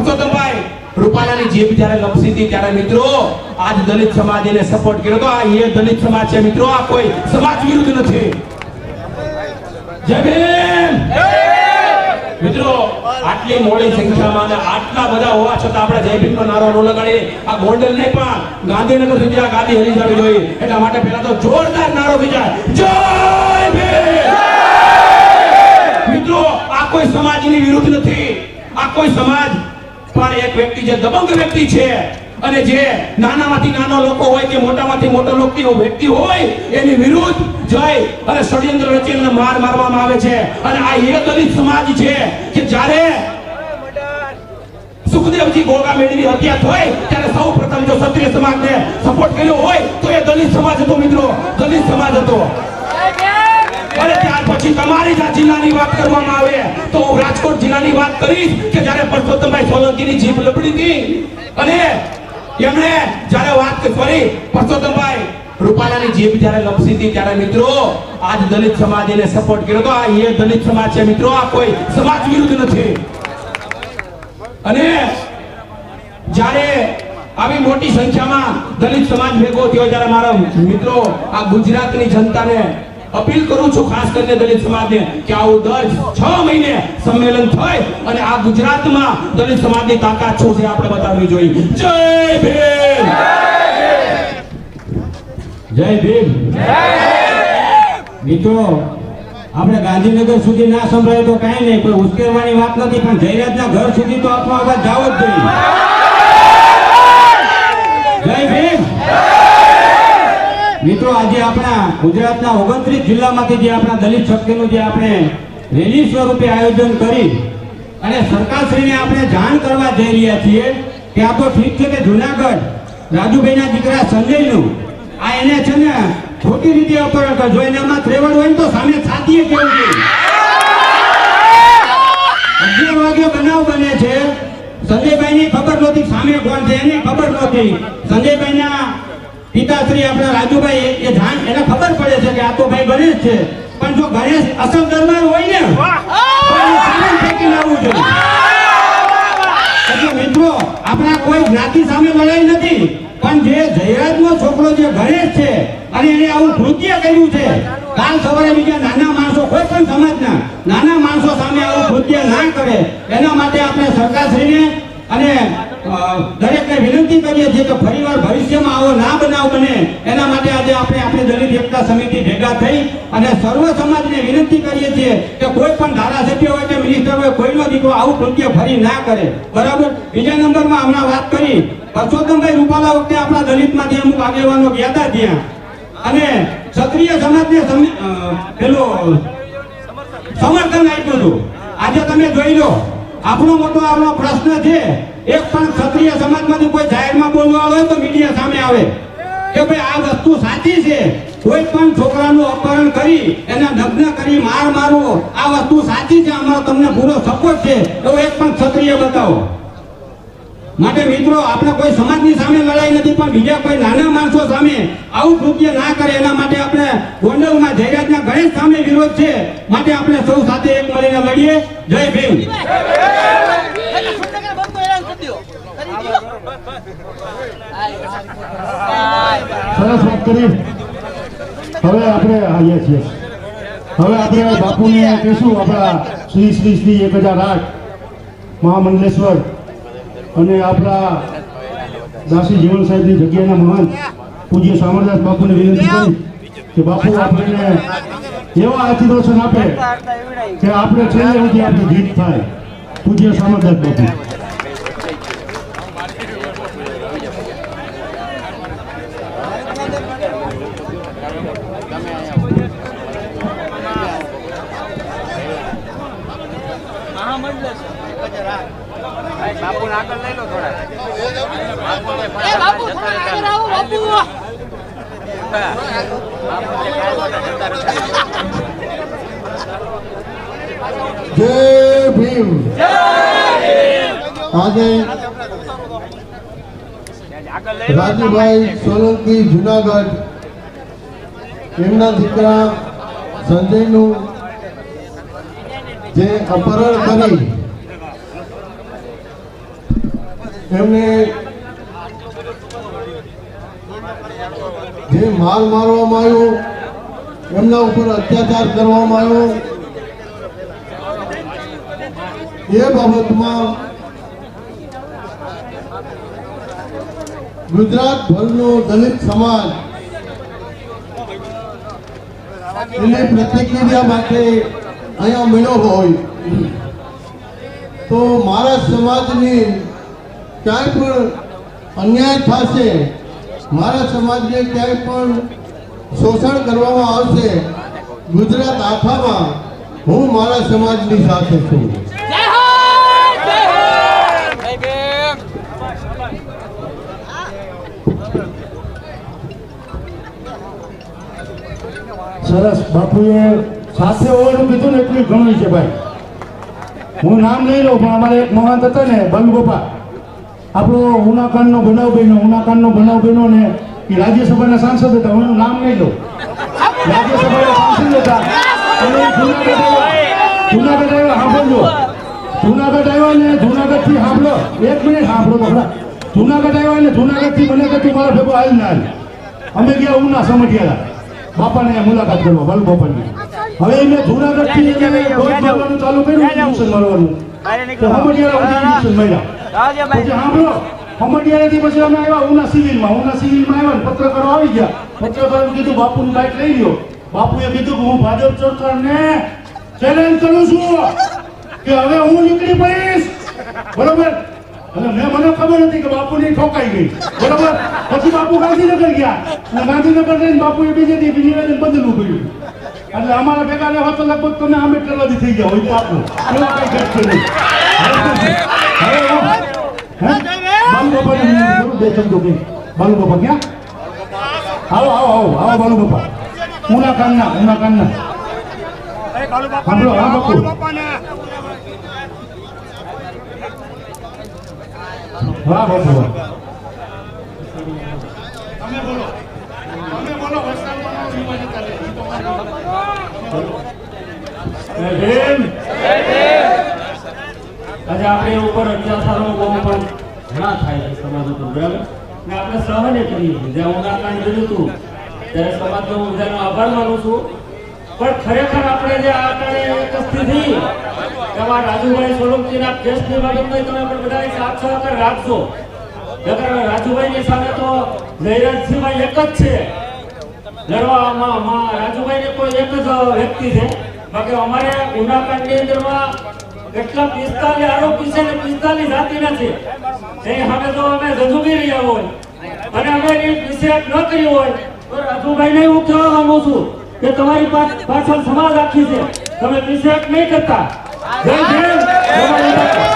પરસોત્તમભાઈ રૂપાલાની મિત્રો આ કોઈ સમાજ વિરુદ્ધ નારો ન લગાડીએ. આ ગોંડલ નહીં પણ ગાંધીનગર સુધી આ જવી જોઈએ. એટલા માટે પહેલા તો જોરદાર નારો થઈ જાય મિત્રો, આ કોઈ સમાજની વિરુદ્ધ નથી. આ કોઈ સમાજ પણ એક વ્યક્તિ જે દબંગ વ્યક્તિ છે અને જે નાનામાંથી નાનો લોકો હોય કે મોટામાંથી મોટો લોકો વ્યક્તિ હોય, એની વિરુદ્ધ જઈ અને ષડયંત્ર રચીને માર મારવામાં આવે છે. અને આ એ દલિત સમાજ છે કે જ્યારે સુખદેવજી ગોગા મેળવી હત્યા થઈ, ત્યારે સૌ પ્રથમ જો ક્ષત્રિય સમાજને સપોર્ટ કર્યો હોય, તો એ દલિત સમાજ હતો મિત્રો, દલિત સમાજ હતો. પછી તમારી જ જિલ્લાની વાત કરવામાં આવે તો હું રાજકોટ જિલ્લાની વાત કરીશ કે જ્યારે પરસોત્તમભાઈ સોલંકીની જીભ લબડી હતી અને એમણે જ્યારે વાત કરી પરસોત્તમભાઈ રૂપાલાની જીભ જ્યારે લપસી હતી ત્યારે મિત્રો, આજ દલિત સમાજ એને સપોર્ટ કર્યો તો આ એ દલિત સમાજ છે મિત્રો, આ કોઈ સમાજ વિરુદ્ધ નથી. અને જ્યારે આવી મોટી સંખ્યામાં દલિત સમાજ ભેગો થયો, ત્યારે મારા મિત્રો, આ ગુજરાતની જનતાને અપીલ કરું છું ખાસ કરીને દલિત સમાજને કે આવું દર છ મહિને સંમેલન થાય અને આ ગુજરાતમાં દલિત સમાજની તાકાત શું છે આપણે બતાવવી જોઈએ. જય ભીમ! જય ભીમ! મિત્રો, આપણે ગાંધીનગર સુધી ના સંભળાય તો કાંઈ નહીં કોઈ ઉશ્કેરવાની વાત નથી, પણ જયરાજના ઘર સુધી તો આપણો જાવો જ જોઈએ જય ભીમ મિત્રો આજે આપણા ગુજરાતના ઓગણત્રીસ જિલ્લામાંથી જે આપણા દલિત શક્તિનું જે આપણે રેલી સ્વરૂપે આયોજન કરી અને સરકારશ્રીને આપણે જાણ કરવા જઈ રહ્યા છીએ કે આ તો ઠીક છે કે જુનાગઢ રાજુભાઈના દીકરા સંજયનું આ એને છે ને ખોટી રીતે અપહરણ કરે જો એનામાં ત્રેવડ હોય ને તો સામે છાતીએ કેવું જોઈએ? અગિયાર વાગે બનાવ બને છે. સંજયભાઈ ની ખબર નહોતી, સામે કોણ છે એની ખબર નહોતી. સંજયભાઈના પિતાશ્રી આપણા રાજુભાઈ એ- આ તો ભાઈ ગણેશ છે. પણ જો ગણેશ અસલ દરબાર હોય ને તો એને સામે ફેંકીને આવવું જોઈએ. એટલે મિત્રો આપણા કોઈ જ્ઞાતિ સામે લડાઈ નથી પણ જે જયરાજનો છોકરો જે ગણેશ છે અને એને આવું કૃત્ય કર્યું છે કાલ સવારે બીજા નાના માણસો કોઈ પણ સમાજના નાના માણસો સામે આવું કૃત્ય ના કરે એના માટે આપણે સરકારશ્રીને અને દરેકને વિનંતી કરીએ છીએ કે ફરીવાર ભવિષ્યમાં આવો ના બનાવ બને એના માટે આજે આપણે આપણી દલિત એકતા સમિતિ ભેગા થઈ અને સર્વ સમાજને વિનંતી કરીએ છીએ કે કોઈ પણ ધારાસભ્ય હોય કે મિનિસ્ટર હોય, કોઈનો દીકરો આવું કૃત્ય ફરી ના કરે. બરાબર? બીજા નંબરમાં હમણાં વાત કરી. પરસોત્તમભાઈ રૂપાલા વખતે આપણા દલિતમાંથી અમુક આગેવાનો ગયા હતા ત્યાં. અને ક્ષત્રિય સમાજને પેલું સમર્થન આપ્યું હતું. આજે તમે જોઈ લો. આપણો મોટો આપણો પ્રશ્ન છે, એક પણ ક્ષત્રિય સમાજમાંથી કોઈ જાહેરમાં બોલવા આવે તો મીડિયા સામે આવે. કે ભાઈ આ વસ્તુ સાચી છે? કોઈ પણ છોકરાનું અપહરણ કરી, એને નગ્ન કરી, માર મારવો, આ વસ્તુ સાચી છે? અમારો તમને પૂરો સપોર્ટ છે. એવો એક પણ ક્ષત્રિય બતાવો. માટે મિત્રો, આપણે કોઈ સમાજની સામે લડાઈ નથી, પણ બીજા કોઈ નાના માણસો સામે આવું કૃત્ય ના કરે, એના માટે આપણે ગોંડલમાં જયરાજના ગણેશ સામે વિરોધ છે. માટે આપણે સૌ સાથે એક મળીને લડીએ. જય ભીમ એટલે સુંદરકાંડ બંધ તો એલાન કરી દ્યો. કરી દ્યો. સરસ વાત કરી. હવે આપણે આવીએ છીએ. હવે આપણે બાપુને કહીશું, આપણા શ્રી શ્રી શ્રી એક હજાર આઠ મહામંડલેશ્વર અને આપણા દાસી જીવન સાહેબની જગ્યાના મહાન પૂજ્ય સામરદાસ બાપુને વિનંતી કરી કે બાપુ, આપણને એવા આશીર્વચન આપે કે આપણે છેલ્લે સુધી આપણે જીત થાય. પૂજ્ય સામરદાસ બાપુ. એ બાપુ થોડા આગળ આવો બાપુ. જય ભીમ. આજે રાજુભાઈ સોલંકી જુનાગઢ એમના દીકરા સંજયનું જે અપહરણ કરી એમને જે માર મારવામાં આવ્યો, એમના ઉપર અત્યાચાર કરવામાં આવ્યો. એ બાબતમાં ગુજરાત ભરનો દલિત સમાજ એની પ્રતિક્રિયા માટે અહીંયા મળ્યો હોય. તો મારા સમાજની ક્યાંય પણ અન્યાય થશે મારા સમાજને ક્યાંય પણ શોષણ કરવામાં આવશે ગુજરાત આખામાં હું મારા સમાજની સાથે છું. જય હો જય હો જય ભીમ! સરસ બાપુએ સાથે હોવાનું કીધું ને એટલું ઘણું છે ભાઈ. હું નામ લઈ લઉં પણ અમારે એક મહંત હતા ને બંગોપા આપણો ઉનાકાંડનો બનાવ બન્યો ઉનાકાંડનો બનાવ બન્યો ને એ રાજ્યસભાના સાંસદ હતા હું નામ નહીં લઉં. રાજ્યસભાના સાંસદ હતા. અને જુનાગઢ આવ્યા. જુનાગઢ આવ્યા સાંભળજો. જુનાગઢ આવ્યા ને જુનાગઢથી સાંભળો. એક મિનિટ સાંભળો તો જુનાગઢ આવ્યા ને જુનાગઢથી મને કહેતું મારા ભેગો હાલ ના. અમે ગયા ઉના સમઢિયાલા બાપાને મુલાકાત કરવા બાલુ બાપાની. હવે એમને જુનાગઢથી એને રોજ મારવાનું ચાલુ કર્યું ઇન્જેક્શન મારવાનું. ઇન્જેક્શન માર્યા. પછી સાંભળો ખમડિયાથી પછી અમે આવ્યા ઉના સિવિલમાં. ઉના સિવિલમાં આવ્યા ને પત્રકારો આવી ગયા. પત્રકારોએ કીધું બાપુની બાઇક લઈ લ્યો. બાપુએ કીધું કે હું ભાજપ સરકારને ચેલેન્જ કરું છું કે હવે હું નીકળી પડીશ. બરોબર? અને મેં મને ખબર હતી કે બાપુની ઠોકાઈ ગઈ. બરોબર? પછી બાપુ ગાંધીનગર ગયા. અને ગાંધીનગર જઈને બાપુએ બીજે દી નિવેદન બદલવું પડ્યું. એટલે અમારા ભેગા રહેવા તો લગભગ તમે આંબેડકરવાદી થઈ ગયા હોય પાકું એવા કઈ ઘટશે નહીં હું કરું બે શબ્દો કહી. બાલુબાપા ક્યાં આવો આવો આવો આવો બાલુબાપા ઉના કાનના ઉના કાનના સાંભળો હા બાપુ વાહ બાપુ વાહ તમે બોલો તમે બોલો વિવાદ ચાલે. ઈ તો. આજે આપણે ઉપર અત્યાચારો બહુ પણ ઘણા થાય છે સમાજ ઉપર બરાબર? ને આપણે સહને કરીએ જ્યાં ઉદાહરણ જોયું હતું, ત્યારે સમાજનો હું બધાનો આભાર માનું છું. પણ ખરેખર આપણે જે આ કારણે એક સ્થિતિ આમાં રાજુભાઈ સોલંકીના કેસની બાબતમાં તમે પણ બધાએ સાથ સહકાર રાખજો. નકર રાજુભાઈની સામે તો જયરાજસિંહભાઈ એક જ છે. લડવામાં રાજુભાઈને કોઈ એક જ વ્યક્તિ છે. બાકી અમારે ગુનાકાંડની અંદરમાં કેટલા પિસ્તાલીસ આરોપી છે ને પિસ્તાલીસ જાતિ નથી એ સામે તો અમે રહ્યા હોય. અને અમે એ વિષયક ન કર્યો હોય. તો રાજુભાઈને હું કહેવા માંગુ છું કે તમારી પાછ- પાછળ સમાજ આખી છે. તમે વિષયક નહીં કરતા. જય જય.